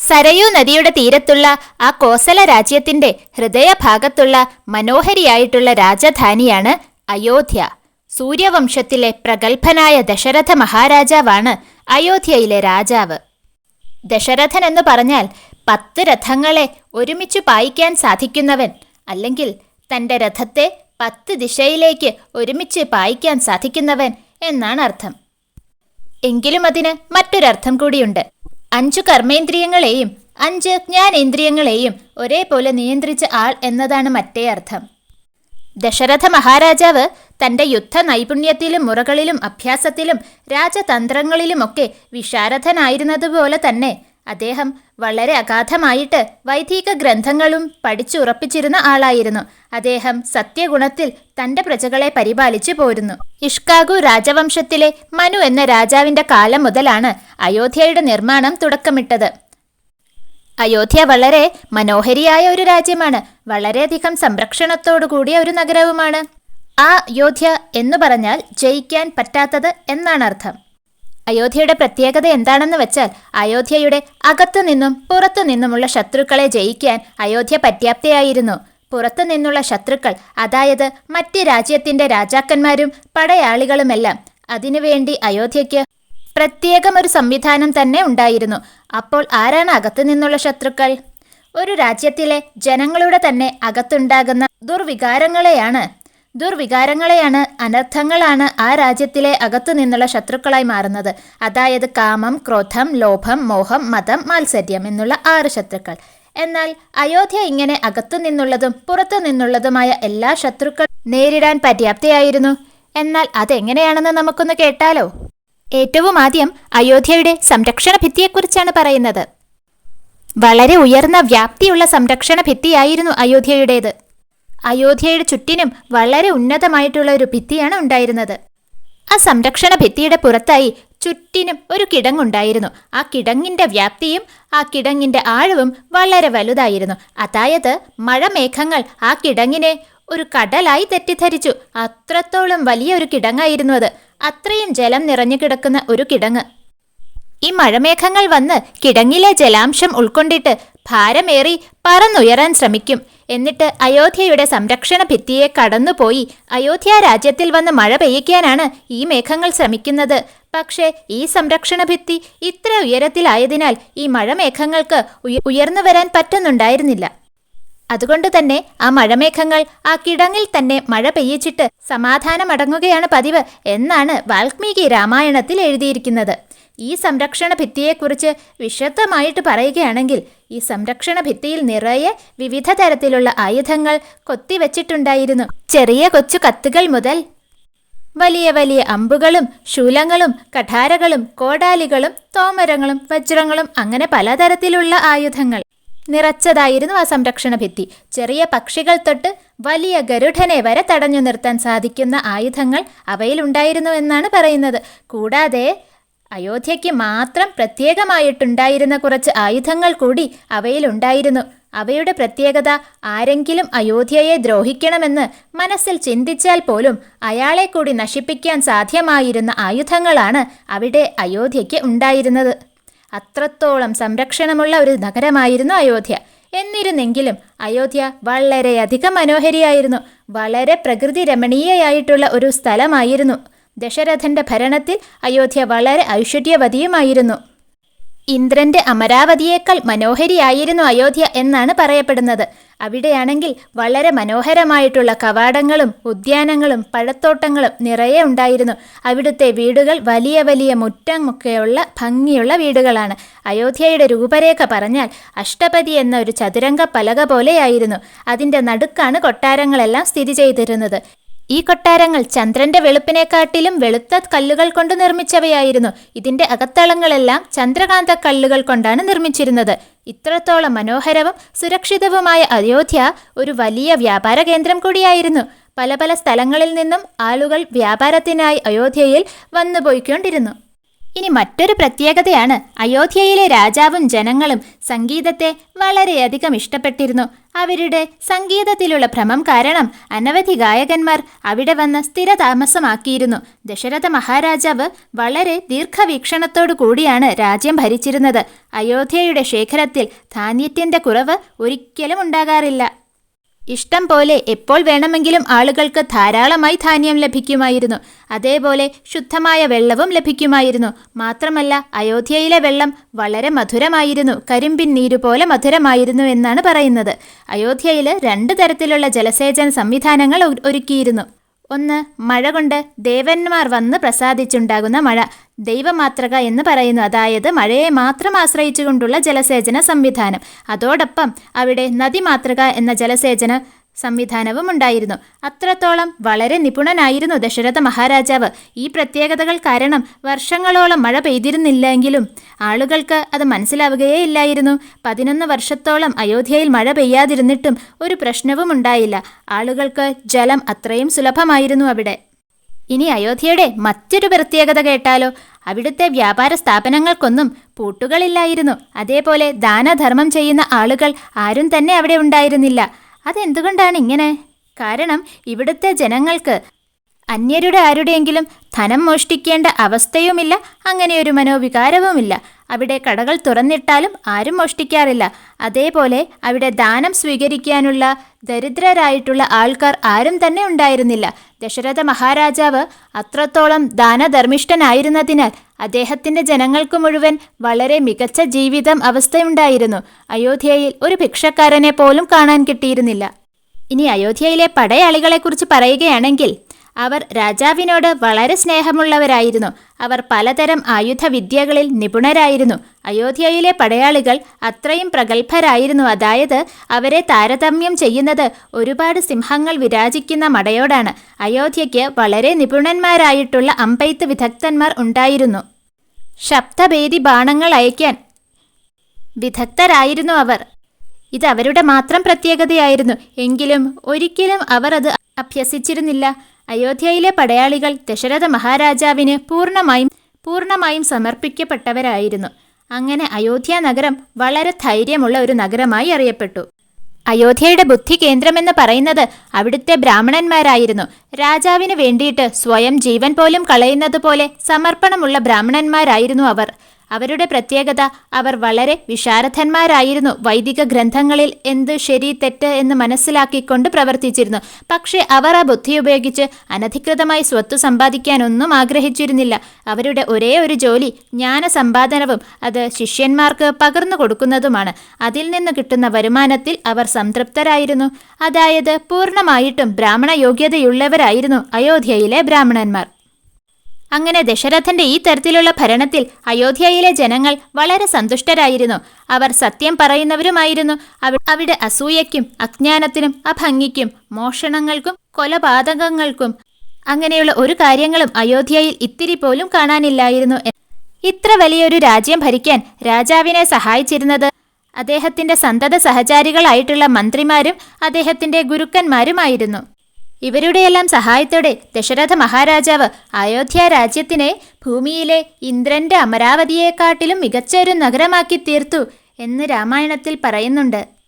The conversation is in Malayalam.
സരയൂ നദിയുടെ തീരത്തുള്ള ആ കോസല രാജ്യത്തിന്റെ ഹൃദയഭാഗത്തുള്ള മനോഹരിയായിട്ടുള്ള രാജധാനിയാണ് അയോധ്യ. സൂര്യവംശത്തിലെ പ്രഗത്ഭനായ ദശരഥ മഹാരാജാവാണ് അയോധ്യയിലെ രാജാവ്. ദശരഥൻ എന്ന് പറഞ്ഞാൽ പത്ത് രഥങ്ങളെ ഒരുമിച്ച് പായിക്കാൻ സാധിക്കുന്നവൻ അല്ലെങ്കിൽ തന്റെ രഥത്തെ പത്ത് ദിശയിലേക്ക് ഒരുമിച്ച് പായിക്കാൻ സാധിക്കുന്നവൻ എന്നാണ് അർത്ഥം. എങ്കിലും അതിന് മറ്റൊരർത്ഥം കൂടിയുണ്ട്. അഞ്ചു കർമ്മേന്ദ്രിയങ്ങളെയും അഞ്ച് ജ്ഞാനേന്ദ്രിയങ്ങളെയും ഒരേപോലെ നിയന്ത്രിച്ച ആൾ എന്നതാണ് മറ്റേ അർത്ഥം. ദശരഥ മഹാരാജാവ് തന്റെ യുദ്ധ നൈപുണ്യത്തിലും മുറകളിലും അഭ്യാസത്തിലും രാജതന്ത്രങ്ങളിലുമൊക്കെ വിശാരഥനായിരുന്നതുപോലെ തന്നെ അദ്ദേഹം വളരെ അഗാധമായിട്ട് വൈദിക ഗ്രന്ഥങ്ങളും പഠിച്ചുറപ്പിച്ചിരുന്ന ആളായിരുന്നു. അദ്ദേഹം സത്യഗുണത്തിൽ തന്റെ പ്രജകളെ പരിപാലിച്ചു പോരുന്നു. ഇഷ്കാഗു രാജവംശത്തിലെ മനു എന്ന രാജാവിന്റെ കാലം മുതലാണ് അയോധ്യയുടെ നിർമ്മാണം തുടക്കമിട്ടത്. അയോധ്യ വളരെ മനോഹരിയായ ഒരു രാജ്യമാണ്. വളരെയധികം സംരക്ഷണത്തോടു കൂടിയ ഒരു നഗരവുമാണ്. ആ അയോധ്യ എന്നു പറഞ്ഞാൽ ജയിക്കാൻ പറ്റാത്തത് എന്നാണ് അർത്ഥം അയോധ്യയുടെ പ്രത്യേകത എന്താണെന്ന് വെച്ചാൽ അയോധ്യയുടെ അകത്തു നിന്നും പുറത്തു നിന്നുമുള്ള ശത്രുക്കളെ ജയിക്കാൻ അയോധ്യ പര്യാപ്തയായിരുന്നു. പുറത്തു നിന്നുള്ള ശത്രുക്കൾ അതായത് മറ്റ് രാജ്യത്തിന്റെ രാജാക്കന്മാരും പടയാളികളുമെല്ലാം അതിനുവേണ്ടി അയോധ്യയ്ക്ക് പ്രത്യേകം ഒരു സംവിധാനം തന്നെ ഉണ്ടായിരുന്നു. അപ്പോൾ ആരാണ് അകത്തു നിന്നുള്ള ശത്രുക്കൾ? ഒരു രാജ്യത്തിലെ ജനങ്ങളുടെ തന്നെ അകത്തുണ്ടാകുന്ന ദുർവികാരങ്ങളെയാണ് ദുർവികാരങ്ങളെയാണ് അനർത്ഥങ്ങളാണ് ആ രാജ്യത്തിലെ അകത്തു നിന്നുള്ള ശത്രുക്കളായി മാറുന്നത്. അതായത് കാമം ക്രോധം ലോഭം മോഹം മതം മാത്സര്യം എന്നുള്ള ആറ് ശത്രുക്കൾ. എന്നാൽ അയോധ്യ ഇങ്ങനെ അകത്തു നിന്നുള്ളതും പുറത്തു നിന്നുള്ളതുമായ എല്ലാ ശത്രുക്കൾ നേരിടാൻ പര്യാപ്തയായിരുന്നു. എന്നാൽ അതെങ്ങനെയാണെന്ന് നമുക്കൊന്ന് കേട്ടാലോ? ഏറ്റവും ആദ്യം അയോധ്യയുടെ സംരക്ഷണ ഭിത്തിയെക്കുറിച്ചാണ് പറയുന്നത്. വളരെ ഉയർന്ന വ്യാപ്തിയുള്ള സംരക്ഷണ ഭിത്തിയായിരുന്നു അയോധ്യയുടേത്. അയോധ്യയുടെ ചുറ്റിനും വളരെ ഉന്നതമായിട്ടുള്ള ഒരു ഭിത്തിയാണ് ഉണ്ടായിരുന്നത്. ആ സംരക്ഷണ ഭിത്തിയുടെ പുറത്തായി ചുറ്റിനും ഒരു കിടങ്ങുണ്ടായിരുന്നു. ആ കിടങ്ങിന്റെ വ്യാപ്തിയും ആ കിടങ്ങിന്റെ ആഴവും വളരെ വലുതായിരുന്നു. അതായത് മഴമേഘങ്ങൾ ആ കിടങ്ങിനെ ഒരു കടലായി തെറ്റിദ്ധരിച്ചു. അത്രത്തോളം വലിയ ഒരു കിടങ്ങായിരുന്നു അത്. അത്രയും ജലം നിറഞ്ഞു കിടക്കുന്ന ഒരു കിടങ്ങ്. ഈ മഴമേഘങ്ങൾ വന്ന് കിടങ്ങിലെ ജലാംശം ഉൾക്കൊണ്ടിട്ട് ഭാരമേറി പറന്നുയരാൻ ശ്രമിക്കും. എന്നിട്ട് അയോധ്യയുടെ സംരക്ഷണ ഭിത്തിയെ കടന്നുപോയി അയോധ്യ രാജ്യത്തിൽ വന്ന് മഴ പെയ്യിക്കാനാണ് ഈ മേഘങ്ങൾ ശ്രമിക്കുന്നത്. പക്ഷേ ഈ സംരക്ഷണ ഭിത്തി ഇത്ര ഉയരത്തിലായതിനാൽ ഈ മഴമേഘങ്ങൾക്ക് ഉയർന്നു വരാൻ പറ്റുന്നുണ്ടായിരുന്നില്ല. അതുകൊണ്ട് തന്നെ ആ മഴമേഘങ്ങൾ ആ കിടങ്ങിൽ തന്നെ മഴ പെയ്യിച്ചിട്ട് സമാധാനമടങ്ങുകയാണ് പതിവ് എന്നാണ് വാൽമീകി രാമായണത്തിൽ എഴുതിയിരിക്കുന്നത്. ഈ സംരക്ഷണ ഭിത്തിയെക്കുറിച്ച് വിശദമായിട്ട് പറയുകയാണെങ്കിൽ ഈ സംരക്ഷണ ഭിത്തിയിൽ നിറയെ വിവിധ തരത്തിലുള്ള ആയുധങ്ങൾ കൊത്തിവെച്ചിട്ടുണ്ടായിരുന്നു. ചെറിയ കൊച്ചു കത്തുകൾ മുതൽ വലിയ വലിയ അമ്പുകളും ശൂലങ്ങളും കഠാരകളും കോടാലികളും തോമരങ്ങളും വജ്രങ്ങളും അങ്ങനെ പലതരത്തിലുള്ള ആയുധങ്ങൾ നിറച്ചതായിരുന്നു ആ സംരക്ഷണ ഭിത്തി. ചെറിയ പക്ഷികൾ തൊട്ട് വലിയ ഗരുഡനെ വരെ തടഞ്ഞു നിർത്താൻ സാധിക്കുന്ന ആയുധങ്ങൾ അവയിലുണ്ടായിരുന്നു എന്നാണ് പറയുന്നത്. കൂടാതെ അയോധ്യയ്ക്ക് മാത്രം പ്രത്യേകമായിട്ടുണ്ടായിരുന്ന കുറച്ച് ആയുധങ്ങൾ കൂടി അവയിലുണ്ടായിരുന്നു. അവയുടെ പ്രത്യേകത ആരെങ്കിലും അയോധ്യയെ ദ്രോഹിക്കണമെന്ന് മനസ്സിൽ ചിന്തിച്ചാൽ പോലും അയാളെ കൂടി നശിപ്പിക്കാൻ സാധ്യമായിരുന്ന ആയുധങ്ങളാണ് അവിടെ അയോധ്യയ്ക്ക് ഉണ്ടായിരുന്നത്. അത്രത്തോളം സംരക്ഷണമുള്ള ഒരു നഗരമായിരുന്നു അയോധ്യ. എന്നിരുന്നെങ്കിലും അയോധ്യ വളരെയധികം മനോഹരിയായിരുന്നു. വളരെ പ്രകൃതി രമണീയയായിട്ടുള്ള ഒരു സ്ഥലമായിരുന്നു. ദശരഥന്റെ ഭരണത്തിൽ അയോധ്യ വളരെ ഐശ്വര്യവതിയുമായിരുന്നു ഇന്ദ്രന്റെ അമരാവതിയേക്കാൾ മനോഹരിയായിരുന്നു അയോധ്യ എന്നാണ് പറയപ്പെടുന്നത്. അവിടെയാണെങ്കിൽ വളരെ മനോഹരമായിട്ടുള്ള കവാടങ്ങളും ഉദ്യാനങ്ങളും പഴത്തോട്ടങ്ങളും നിറയെ ഉണ്ടായിരുന്നു. അവിടുത്തെ വീടുകൾ വലിയ വലിയ മുറ്റമൊക്കെയുള്ള ഭംഗിയുള്ള വീടുകളാണ്. അയോധ്യയുടെ രൂപരേഖ പറഞ്ഞാൽ അഷ്ടപതി എന്ന ഒരു ചതുരംഗ പലക പോലെയായിരുന്നു. അതിന്റെ നടുക്കാണ് കൊട്ടാരങ്ങളെല്ലാം സ്ഥിതി ചെയ്തിരുന്നത്. ഈ കൊട്ടാരങ്ങൾ ചന്ദ്രന്റെ വെളുപ്പിനെക്കാട്ടിലും വെളുത്ത കല്ലുകൾ കൊണ്ട് നിർമ്മിച്ചവയായിരുന്നു. ഇതിന്റെ അകത്തളങ്ങളെല്ലാം ചന്ദ്രകാന്ത കല്ലുകൾ കൊണ്ടാണ് നിർമ്മിച്ചിരുന്നത്. ഇത്രത്തോളം മനോഹരവും സുരക്ഷിതവുമായ അയോധ്യ ഒരു വലിയ വ്യാപാര കേന്ദ്രം കൂടിയായിരുന്നു. പല പല സ്ഥലങ്ങളിൽ നിന്നും ആളുകൾ വ്യാപാരത്തിനായി അയോധ്യയിൽ വന്നു പോയിക്കൊണ്ടിരുന്നു ഇനി മറ്റൊരു പ്രത്യേകതയാണ് അയോധ്യയിലെ രാജാവും ജനങ്ങളും സംഗീതത്തെ വളരെയധികം ഇഷ്ടപ്പെട്ടിരുന്നു. അവരുടെ സംഗീതത്തിലുള്ള ഭ്രമം കാരണം അനവധി ഗായകന്മാർ അവിടെ വന്ന് സ്ഥിരതാമസമാക്കിയിരുന്നു. ദശരഥ മഹാരാജാവ് വളരെ ദീർഘവീക്ഷണത്തോടു കൂടിയാണ് രാജ്യം ഭരിച്ചിരുന്നത്. അയോധ്യയുടെ ശേഖരത്തിൽ ധാന്യത്തിന്റെ കുറവ് ഒരിക്കലും ഉണ്ടാകാറില്ല. ഇഷ്ടം പോലെ എപ്പോൾ വേണമെങ്കിലും ആളുകൾക്ക് ധാരാളമായി ധാന്യം ലഭിക്കുമായിരുന്നു. അതേപോലെ ശുദ്ധമായ വെള്ളവും ലഭിക്കുമായിരുന്നു. മാത്രമല്ല അയോധ്യയിലെ വെള്ളം വളരെ മധുരമായിരുന്നു. കരിമ്പിൻ നീരു പോലെ മധുരമായിരുന്നു എന്നാണ് പറയുന്നത്. അയോധ്യയിൽ രണ്ട് തരത്തിലുള്ള ജലസേചന സംവിധാനങ്ങൾ ഒരുക്കിയിരുന്നു. ഒന്ന് മഴ കൊണ്ട് ദേവന്മാർ വന്ന് പ്രസാദിച്ചുണ്ടാകുന്ന മഴ. ദൈവമാതൃക എന്ന് പറയുന്നു. അതായത് മഴയെ മാത്രം ആശ്രയിച്ചുകൊണ്ടുള്ള ജലസേചന സംവിധാനം. അതോടൊപ്പം അവിടെ നദിമാതൃക എന്ന ജലസേചന സംവിധാനവും ഉണ്ടായിരുന്നു. അത്രത്തോളം വളരെ നിപുണനായിരുന്നു ദശരഥ മഹാരാജാവ്. ഈ പ്രത്യേകതകൾ കാരണം വർഷങ്ങളോളം മഴ പെയ്തിരുന്നില്ലെങ്കിലും ആളുകൾക്ക് അത് മനസ്സിലാവുകയേ ഇല്ലായിരുന്നു പതിനൊന്ന് വർഷത്തോളം അയോധ്യയിൽ മഴ പെയ്യാതിരുന്നിട്ടും ഒരു പ്രശ്നവും ഉണ്ടായില്ല. ആളുകൾക്ക് ജലം അത്രയും സുലഭമായിരുന്നു അവിടെ. ഇനി അയോധ്യയുടെ മറ്റൊരു പ്രത്യേകത കേട്ടാലോ? അവിടുത്തെ വ്യാപാര സ്ഥാപനങ്ങൾക്കൊന്നും പൂട്ടുകളില്ലായിരുന്നു. അതേപോലെ ദാനധർമ്മം ചെയ്യുന്ന ആളുകൾ ആരും തന്നെ അവിടെ ഉണ്ടായിരുന്നില്ല. അതെന്തുകൊണ്ടാണ് ഇങ്ങനെ? കാരണം ഇവിടുത്തെ ജനങ്ങൾക്ക് അന്യരുടെ ആരുടെയെങ്കിലും ധനം മോഷ്ടിക്കേണ്ട അവസ്ഥയുമില്ല അങ്ങനെയൊരു മനോവികാരവുമില്ല. അവിടെ കടകൾ തുറന്നിട്ടാലും ആരും മോഷ്ടിക്കാറില്ല. അതേപോലെ അവിടെ ദാനം സ്വീകരിക്കാനുള്ള ദരിദ്രരായിട്ടുള്ള ആൾക്കാർ ആരും തന്നെ ഉണ്ടായിരുന്നില്ല. ദശരഥ മഹാരാജാവ് അത്രത്തോളം ദാനധർമ്മിഷ്ഠനായിരുന്നതിനാൽ അദ്ദേഹത്തിന്റെ ജനങ്ങൾക്ക് മുഴുവൻ വളരെ മികച്ച ജീവിതം അവസ്ഥയുണ്ടായിരുന്നു. അയോധ്യയിൽ ഒരു ഭിക്ഷക്കാരനെ പോലും കാണാൻ കിട്ടിയിരുന്നില്ല. ഇനി അയോധ്യയിലെ പടയാളികളെക്കുറിച്ച് പറയുകയാണെങ്കിൽ അവർ രാജാവിനോട് വളരെ സ്നേഹമുള്ളവരായിരുന്നു. അവർ പലതരം ആയുധവിദ്യകളിൽ നിപുണരായിരുന്നു. അയോധ്യയിലെ പടയാളികൾ അത്രയും പ്രഗത്ഭരായിരുന്നു. അതായത് അവരെ താരതമ്യം ചെയ്യുന്നത് ഒരുപാട് സിംഹങ്ങൾ വിരാജിക്കുന്ന മടയോടാണ്. അയോധ്യയ്ക്ക് വളരെ നിപുണന്മാരായിട്ടുള്ള അമ്പെയ്ത്ത് വിദഗ്ധന്മാർ ഉണ്ടായിരുന്നു. ശബ്ദഭേദി ബാണങ്ങൾ അയക്കാൻ വിദഗ്ധരായിരുന്നു അവർ. ഇത് അവരുടെ മാത്രം പ്രത്യേകതയായിരുന്നു. എങ്കിലും ഒരിക്കലും അവർ അത് അഭ്യസിച്ചിരുന്നില്ല. അയോധ്യയിലെ പടയാളികൾ ദശരഥ മഹാരാജാവിന് പൂർണമായും പൂർണമായും സമർപ്പിക്കപ്പെട്ടവരായിരുന്നു. അങ്ങനെ അയോധ്യ നഗരം വളരെ ധൈര്യമുള്ള ഒരു നഗരമായി അറിയപ്പെട്ടു. അയോധ്യയുടെ ബുദ്ധി കേന്ദ്രമെന്ന് പറയുന്നത് അവിടുത്തെ ബ്രാഹ്മണന്മാരായിരുന്നു. രാജാവിന് വേണ്ടിയിട്ട് സ്വയം ജീവൻ പോലും കളയുന്നത് പോലെ സമർപ്പണമുള്ള ബ്രാഹ്മണന്മാരായിരുന്നു അവർ. അവരുടെ പ്രത്യേകത അവർ വളരെ വിശാരഥന്മാരായിരുന്നു വൈദിക ഗ്രന്ഥങ്ങളിൽ എന്ത് ശരി തെറ്റ് എന്ന് മനസ്സിലാക്കിക്കൊണ്ട് പ്രവർത്തിച്ചിരുന്നു. പക്ഷേ അവർ ആ ബുദ്ധി ഉപയോഗിച്ച് അനധികൃതമായി സ്വത്ത് സമ്പാദിക്കാനൊന്നും ആഗ്രഹിച്ചിരുന്നില്ല. അവരുടെ ഒരേ ഒരു ജോലി ജ്ഞാന സമ്പാദനവും അത് ശിഷ്യന്മാർക്ക് പകർന്നു കൊടുക്കുന്നതുമാണ്. അതിൽ നിന്ന് കിട്ടുന്ന വരുമാനത്തിൽ അവർ സംതൃപ്തരായിരുന്നു. അതായത് പൂർണമായിട്ടും ബ്രാഹ്മണ യോഗ്യതയുള്ളവരായിരുന്നു അയോധ്യയിലെ ബ്രാഹ്മണന്മാർ. അങ്ങനെ ദശരഥന്റെ ഈ തരത്തിലുള്ള ഭരണത്തിൽ അയോധ്യയിലെ ജനങ്ങൾ വളരെ സന്തുഷ്ടരായിരുന്നു. അവർ സത്യം പറയുന്നവരുമായിരുന്നു. അവിടെ അസൂയയ്ക്കും അജ്ഞാനത്തിനും അഭംഗിക്കും മോഷണങ്ങൾക്കും കൊലപാതകങ്ങൾക്കും അങ്ങനെയുള്ള ഒരു കാര്യങ്ങളും അയോധ്യയിൽ ഇത്തിരി പോലും കാണാനില്ലായിരുന്നു ഇത്ര വലിയൊരു രാജ്യം ഭരിക്കാൻ രാജാവിനെ സഹായിച്ചിരുന്നത് അദ്ദേഹത്തിന്റെ സന്തത സഹചാരികളായിട്ടുള്ള മന്ത്രിമാരും അദ്ദേഹത്തിന്റെ ഗുരുക്കന്മാരുമായിരുന്നു. ഇവരുടെയെല്ലാം സഹായത്തോടെ ദശരഥ മഹാരാജാവ് അയോധ്യ രാജ്യത്തിനെ ഭൂമിയിലെ ഇന്ദ്രന്റെ അമരാവതിയെക്കാട്ടിലും മികച്ച ഒരു നഗരമാക്കി തീർത്തു എന്ന് രാമായണത്തിൽ പറയുന്നുണ്ട്.